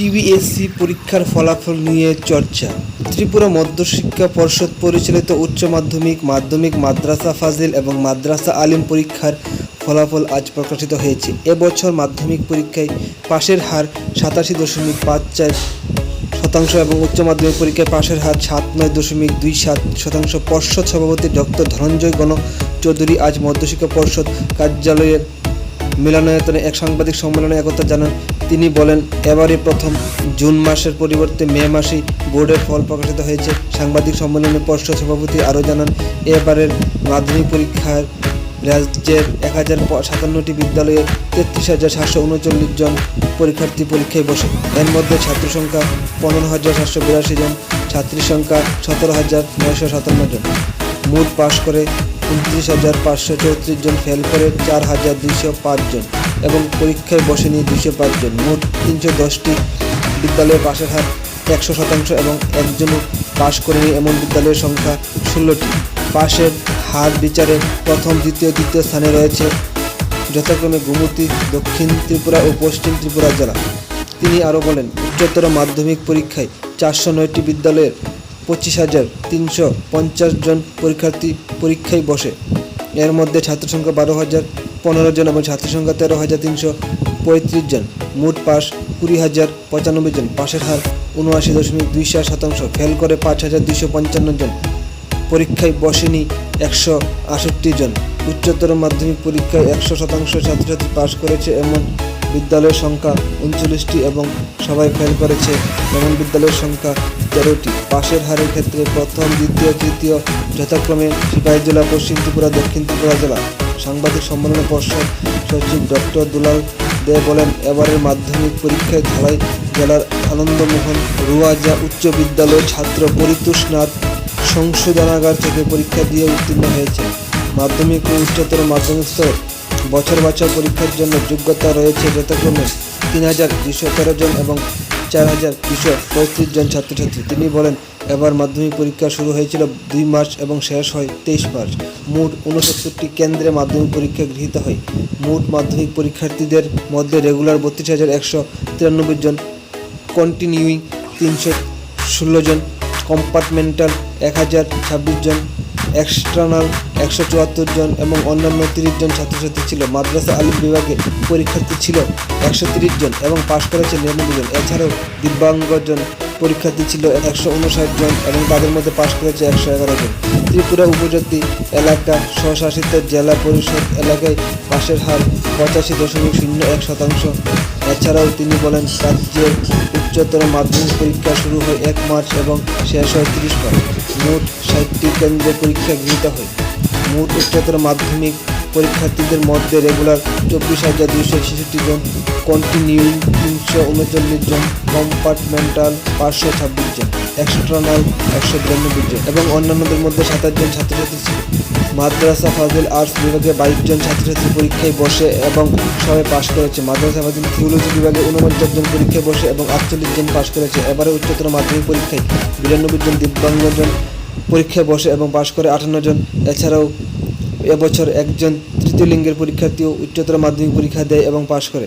TBSC পরীক্ষার ফলাফল নিয়ে চর্চা। ত্রিপুরা মধ্যশিক্ষা পর্ষদ পরিচালিত উচ্চ মাধ্যমিক মাধ্যমিক, মাদ্রাসা ফাজিল এবং মাদ্রাসা আলিম পরীক্ষার ফলাফল আজ প্রকাশিত হয়েছে। এবছর মাধ্যমিক পরীক্ষায় পাশের হার সাতাশি দশমিক পাঁচ চার শতাংশ এবং উচ্চ মাধ্যমিক পরীক্ষায় পাশের হার সাত নয় দশমিক দুই সাত শতাংশ। পর্ষদ সভাপতি ডক্টর ধনঞ্জয় গণ চৌধুরী আজ মধ্যশিক্ষা পর্ষদ কার্যালয়ের মিলনায়তনে এক সাংবাদিক সম্মেলনে একথা জানান তিনি বলেন এবারে প্রথম জুন মাসের পরিবর্তে মে মাসেই বোর্ডের ফল প্রকাশিত হয়েছে। সাংবাদিক সম্মেলনে পর্ষদ সভাপতি আরও জানান, এবারের মাধ্যমিক পরীক্ষার রাজ্যের এক হাজার সাতান্নটি বিদ্যালয়ে তেত্রিশ হাজার সাতশো উনচল্লিশ জন পরীক্ষার্থী পরীক্ষায় বসে। এর মধ্যে ছাত্র সংখ্যা পনেরো হাজার সাতশো বিরাশি জন, ছাত্রীর সংখ্যা সতেরো হাজার নয়শো সাতান্ন জন। মোট পাশ করে উনত্রিশ হাজার পাঁচশো চৌত্রিশ জন, ফেল করে চার হাজার দুইশো পাঁচ জন। এবং পরীক্ষায় বসেনি দুইশো পাঁচ জন। মোট তিনশো দশটি বিদ্যালয়ে পাশের হার একশো শতাংশ এবং একজনও পাশ করেনি এমন বিদ্যালয়ের সংখ্যা ষোলোটি। পাশের হার বিচারে প্রথম, দ্বিতীয়, তৃতীয় স্থানে রয়েছে যথাক্রমে গোমতী, দক্ষিণ ত্রিপুরা ও পশ্চিম ত্রিপুরা জেলা। তিনি আরও বলেন, উচ্চতর মাধ্যমিক পরীক্ষায় চারশো নয়টি বিদ্যালয়ের পঁচিশ হাজার তিনশো পঞ্চাশ জন পরীক্ষার্থী পরীক্ষায় বসে। এর মধ্যে ছাত্র সংখ্যা বারো হাজার পনেরো জন এবং ছাত্র সংখ্যা তেরো হাজার তিনশো পঁয়ত্রিশ জন। মোট পাস কুড়ি হাজার পঁচানব্বই জন। পাশের হার উনআশি দশমিক দুই সাত শতাংশ। ফেল করে পাঁচ হাজার দুইশো পঞ্চান্ন জন। পরীক্ষায় বসেনি একশো আষট্টি জন। উচ্চতর মাধ্যমিক পরীক্ষায় একশো শতাংশ ছাত্রছাত্রী পাশ করেছে এমন বিদ্যালয়ের সংখ্যা উনচল্লিশটি এবং সবাই ফেল করেছে এমন বিদ্যালয়ের সংখ্যা তেরোটি। পাশের হারের ক্ষেত্রে প্রথম, দ্বিতীয়, তৃতীয় যথাক্রমে সিপাহী জেলা, পশ্চিম ত্রিপুরা, দক্ষিণ ত্রিপুরা জেলা সাংবাদিক সম্মেলনে পর্ষদ সচিব ডক্টর দুলাল দে বলেন, এবারের মাধ্যমিক পরীক্ষায় ধলাই জেলার আনন্দমোহন রুয়াজা উচ্চ বিদ্যালয়ের ছাত্র পরিতোষ নাথ সংশোধনাগার থেকে পরীক্ষা দিয়ে উত্তীর্ণ হয়েছে। মাধ্যমিক ও উচ্চতর মাধ্যমিক স্তরে বছর বাছাই পরীক্ষার জন্য যোগ্যতা রয়েছে যথাক্রমে তিন হাজার দুশো তেরো জন এবং চার হাজার দুশো পঁয়ত্রিশ জন ছাত্রছাত্রী। তিনি বলেন এবার মাধ্যমিক পরীক্ষা শুরু হয়েছিল দুই মার্চ এবং শেষ হয় তেইশ মার্চ। মোট উনসত্তরটি কেন্দ্রে মাধ্যমিক পরীক্ষা গৃহীত হয়। মোট মাধ্যমিক পরীক্ষার্থীদের মধ্যে রেগুলার বত্রিশ হাজার একশো তিরানব্বই জন কন্টিনিউইং তিনশো ষোলো জন, কম্পার্টমেন্টাল এক হাজার ছাব্বিশ জন, এক্সটার্নাল একশো চুয়াত্তর জন এবং অন্যান্য তিরিশ জন ছাত্রছাত্রী ছিল। মাদ্রাসা আলিম বিভাগে পরীক্ষার্থী ছিল একশো তিরিশ জন এবং পাশ করেছে নিরানব্বই জন। এছাড়াও দিব্যাঙ্গজন পরীক্ষার্থী ছিল একশো উনষাট জন এবং তাদের মধ্যে পাশ করেছে একশো এগারো জন। ত্রিপুরা উপজাতি এলাকা স্বশাসিত জেলা পরিষদ এলাকায় পাশের হার পঁচাশি দশমিক শূন্য এক শতাংশ। এছাড়াও তিনি বলেন, রাজ্যের উচ্চতর মাধ্যমিক পরীক্ষা শুরু হয় এক মার্চ এবং শেষ হয় তিরিশ মার্চ। মোট ষাটটি কেন্দ্রে পরীক্ষা গৃহীত হয়। মোট উচ্চতর মাধ্যমিক পরীক্ষার্থীদের মধ্যে রেগুলার চব্বিশ হাজার দুইশো ছেষট্টি জন কন্টিনিউইং তিনশো উনচল্লিশ জন কম্পার্টমেন্টাল পাঁচশো ছাব্বিশ জন এক্সটার্নাল একশো বিরানব্বই জন এবং অন্যান্যদের মধ্যে সাতাশ জন ছাত্রছাত্রী ছিল। মাদ্রাসা ফাজিল আর্টস বিভাগে বাইশ জন ছাত্রছাত্রী পরীক্ষায় বসে এবং সবাই পাশ করেছে। মাদ্রাসা ফাজিল থিওলজি বিভাগে উনপঞ্চাশ জন পরীক্ষায় বসে এবং আটচল্লিশ জন পাশ করেছে। এবারে উচ্চতর মাধ্যমিক পরীক্ষায় বিরানব্বই জন দিব্যাঙ্গজন পরীক্ষায় বসে এবং পাশ করে আটান্ন জন। এছাড়াও এবছর একজন তৃতীয় লিঙ্গের পরীক্ষার্থীও উচ্চতর মাধ্যমিক পরীক্ষা দেয় এবং পাশ করে।